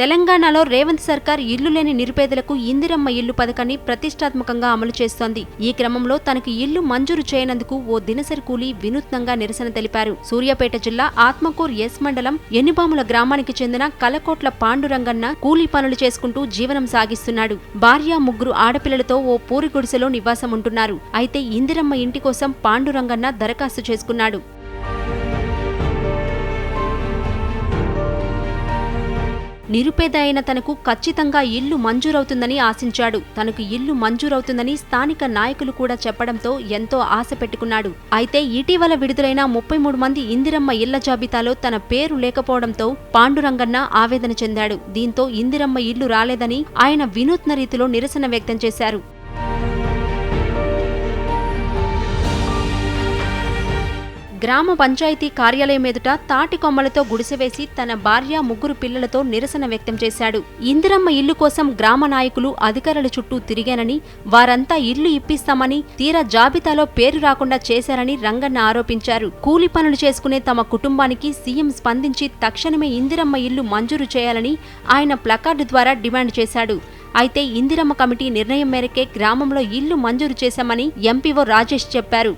తెలంగాణలో రేవంత్ సర్కార్ ఇల్లు లేని నిరుపేదలకు ఇందిరమ్మ ఇల్లు పథకాన్ని ప్రతిష్టాత్మకంగా అమలు చేస్తోంది. ఈ క్రమంలో తనకు ఇల్లు మంజూరు చేయనందుకు ఓ దినసరి కూలీ వినూత్నంగా నిరసన తెలిపారు. సూర్యాపేట జిల్లా ఆత్మకూర్ ఎస్ మండలం ఎన్నిబాముల గ్రామానికి చెందిన కలకోట్ల పాండురంగన్న కూలీ పనులు చేసుకుంటూ జీవనం సాగిస్తున్నాడు. భార్య ముగ్గురు ఆడపిల్లలతో ఓ పూరి గుడిసెలో నివాసం ఉంటున్నారు అయితే ఇందిరమ్మ ఇంటి కోసం పాండురంగన్న దరఖాస్తు చేసుకున్నాడు. నిరుపేద అయిన తనకు ఖచ్చితంగా ఇల్లు మంజూరవుతుందని ఆశించాడు. తనకు ఇల్లు మంజూరవుతుందని స్థానిక నాయకులు కూడా చెప్పడంతో ఎంతో ఆశ పెట్టుకున్నాడు. అయితే ఇటీవల విడుదలైన ముప్పై మూడు మంది ఇందిరమ్మ ఇళ్ళ జాబితాలో తన పేరు లేకపోవడంతో పాండురంగన్న ఆవేదన చెందాడు. దీంతో ఇందిరమ్మ ఇల్లు రాలేదని ఆయన వినూత్న రీతిలో నిరసన వ్యక్తం చేశారు. గ్రామ పంచాయతీ కార్యాలయం ఎదుట తాటి కొమ్మలతో గుడిసెవేసి తన భార్య ముగ్గురు పిల్లలతో నిరసన వ్యక్తం చేశాడు. ఇందిరమ్మ ఇల్లు కోసం గ్రామ నాయకులు అధికారుల చుట్టూ తిరిగానని వారంతా ఇల్లు ఇప్పిస్తామని తీరా జాబితాలో పేరు రాకుండా చేశారని రంగన్న ఆరోపించారు. కూలి పనులు చేసుకునే తమ కుటుంబానికి సీఎం స్పందించి తక్షణమే ఇందిరమ్మ ఇల్లు మంజూరు చేయాలని ఆయన ప్లకార్డు ద్వారా డిమాండ్ చేశాడు. అయితే ఇందిరమ్మ కమిటీ నిర్ణయం మేరకే గ్రామంలో ఇల్లు మంజూరు చేశామని ఎంపీఓ రాజేష్ చెప్పారు.